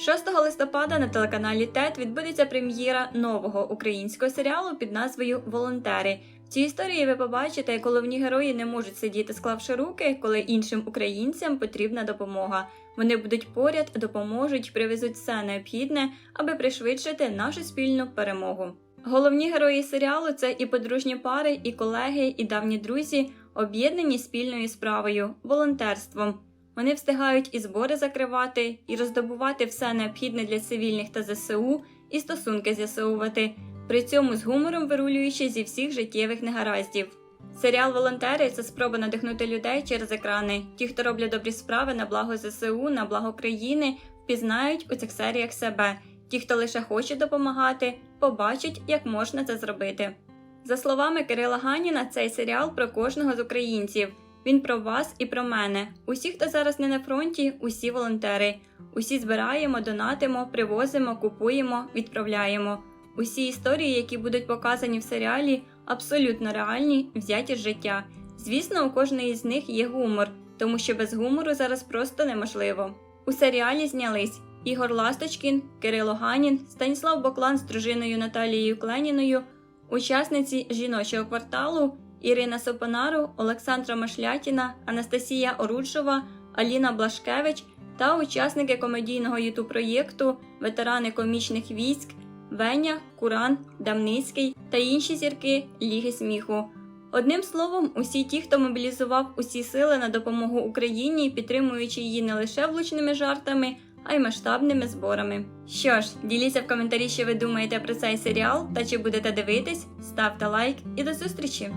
6 листопада на телеканалі ТЕТ відбудеться прем'єра нового українського серіалу під назвою Волонтери. В цій історії ви побачите, як головні герої не можуть сидіти, склавши руки, коли іншим українцям потрібна допомога. Вони будуть поряд, допоможуть, привезуть все необхідне, аби пришвидшити нашу спільну перемогу. Головні герої серіалу це і подружні пари, і колеги, і давні друзі, об'єднані спільною справою волонтерством. Вони встигають і збори закривати, і роздобувати все необхідне для цивільних та ЗСУ, і стосунки з'ясовувати, при цьому з гумором вирулюючи зі всіх життєвих негараздів. Серіал Волонтери це спроба надихнути людей через екрани. Ті, хто роблять добрі справи на благо ЗСУ, на благо країни, впізнають у цих серіях себе. Ті, хто лише хоче допомагати, побачать, як можна це зробити. За словами Кирила Ганіна, цей серіал про кожного з українців. Він про вас і про мене. Усі, хто зараз не на фронті, усі волонтери. Усі збираємо, донатимо, привозимо, купуємо, відправляємо. Усі історії, які будуть показані в серіалі, абсолютно реальні, взяті з життя. Звісно, у кожної з них є гумор, тому що без гумору зараз просто неможливо. У серіалі знялись Ігор Ласточкін, Кирило Ганін, Станіслав Боклан з дружиною Наталією Кленіною, учасниці жіночого кварталу Ірина Сопонару, Олександра Машлятіна, Анастасія Оруджова, Аліна Блашкевич та учасники комедійного ютуб проєкту, ветерани комічних військ, Веня, Куран, Дамницький та інші зірки Ліги сміху. Одним словом, усі ті, хто мобілізував усі сили на допомогу Україні, підтримуючи її не лише влучними жартами, а й масштабними зборами. Що ж, діліться в коментарі, що ви думаєте про цей серіал та чи будете дивитись, ставте лайк і до зустрічі!